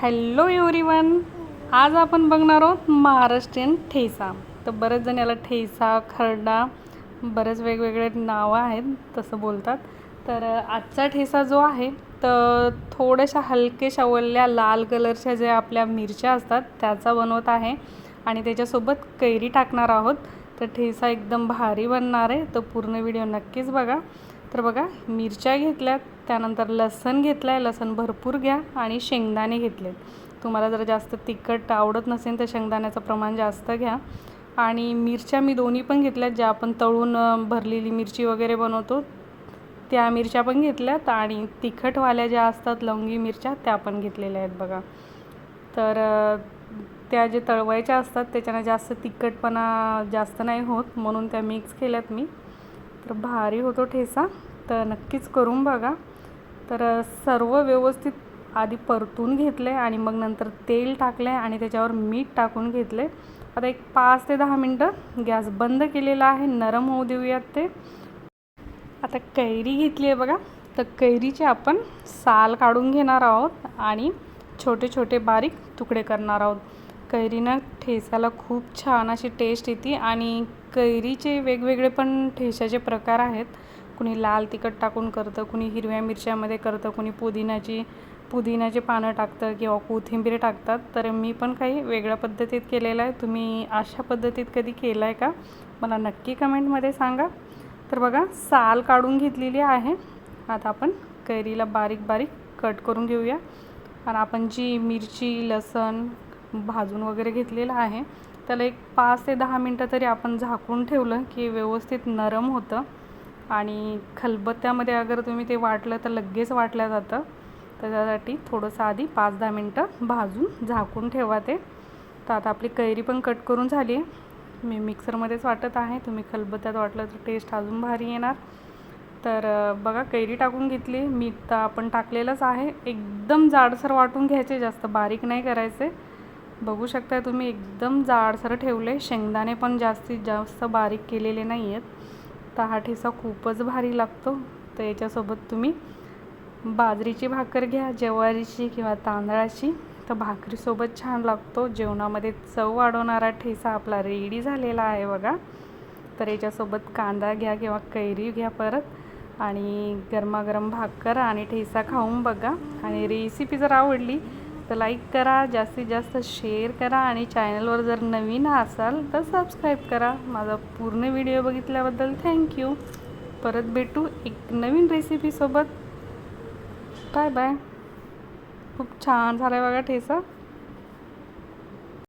Hello everyone आज आपण बघणार आहोत महाराष्ट्रीयन ठेसा तर बरेच जण याला ठेसा खरडा बरेच वेगवेगळे नावं आहेत तसं बोलतात. तर आजचा ठेसा जो आहे तर थोड्याशा हलके शवलल्या लाल कलरच्या ज्या आपल्या मिरच्या असतात त्याचा बनवत आहे. आणि त्याच्यासोबत कैरी टाकणार आहोत. तर ठेसा एकदम भारी बनणार आहे. तर पूर्ण व्हिडिओ नक्कीच बघा. तर बघा मिरच्या घेतल्यात त्यानंतर लसण घेतलं आहे लसण भरपूर घ्या आणि शेंगदाणे घेतलेत. तुम्हाला जर जास्त तिखट आवडत नसेल तर शेंगदाण्याचं प्रमाण जास्त घ्या. आणि मिरच्या मी दोन्ही पण घेतल्यात ज्या आपण तळून भरलेली मिरची वगैरे बनवतो त्या मिरच्या पण घेतल्यात आणि तिखटवाल्या ज्या असतात लवंगी मिरच्या त्या पण घेतलेल्या आहेत बघा. तर त्या जे तळवायच्या असतात त्याच्यानं जास्त तिखटपणा जास्त नाही होत म्हणून त्या मिक्स केल्यात मी. तर भारी होतो ठेसा. तर नक्कीच करून बघा. तर सर्व व्यवस्थित आधी परतून घेतले आणि मग नंतर तेल टाकले आणि त्याच्यावर मीठ टाकून घेतले आता एक पाच ते दहा मिनटं गॅस बंद केलेला आहे. नरम होऊ देऊयात ते. आता कैरी घेतली आहे बघा. तर कैरीचे आपण साल काढून घेणार आहोत आणि छोटे छोटे बारीक तुकडे करणार आहोत. कैरीनं ठेसाला खूप छान अशी टेस्ट येते आणि कैरीचे वेगवेगळे पण ठेशाचे प्रकार आहेत. कुणी लाल तिखट टाकून करतं कुणी हिरव्या मिरच्यामध्ये करतं कुणी पुदिनाची पुदिन्याचे पानं टाकतं किंवा कोथिंबीर टाकतात. तर मी पण काही वेगळ्या पद्धतीत केलेलं आहे. तुम्ही अशा पद्धतीत कधी केलं आहे का? मला नक्की कमेंटमध्ये सांगा. तर बघा साल काढून घेतलेली आहे. आता आपण कैरीला बारीक बारीक कट करून घेऊया. आणि आपण जी मिरची लसण भाजून वगैरे घेतलेलं आहे. त्याला एक पाच ते दहा मिनटं तरी आपण झाकून ठेवलं की व्यवस्थित नरम होतं. आणि खलबत्त्यामध्ये अगर तुम्ही ते वाटलं तर लगेच वाटलं जातं. त्याच्यासाठी थोडंसं आधी पाच दहा मिनटं भाजून झाकून ठेवा ते. तर आता आपली कैरी पण कट करून झाली आहे. मी मिक्सरमध्येच वाटत आहे. तुम्ही खलबत्त्यात वाटलं तर टेस्ट अजून भारी येणार. तर बघा कैरी टाकून घेतली. मीठ तर आपण टाकलेलंच आहे. एकदम जाडसर वाटून घ्यायचे जास्त बारीक नाही करायचे. बघू शकता तुम्ही एकदम जाडसर ठेवले शेंगदाणे पण जास्तीत जास्त बारीक केलेले नाही आहेत तर हा ठेसा खूपच भारी लागतो. तर याच्यासोबत तुम्ही बाजरीची भाकर घ्या ज्वारीची किंवा तांदळाची. तर भाकरीसोबत छान लागतो. जेवणामध्ये चव वाढवणारा ठेसा आपला रेडी झालेला आहे बघा. तर याच्यासोबत कांदा घ्या किंवा कैरी घ्या परत. आणि गरमागरम भाकर आणि ठेसा खाऊन बघा. आणि रेसिपी जर आवडली तर लाईक करा जास्तीत जास्त शेअर करा आणि चॅनलवर जर नवीन असाल तर सबस्क्राईब करा. माझा पूर्ण व्हिडिओ बघितल्याबद्दल थँक्यू परत भेटू एक नवीन रेसिपीसोबत बाय बाय खूप छान झाला आहे बघा ठेसा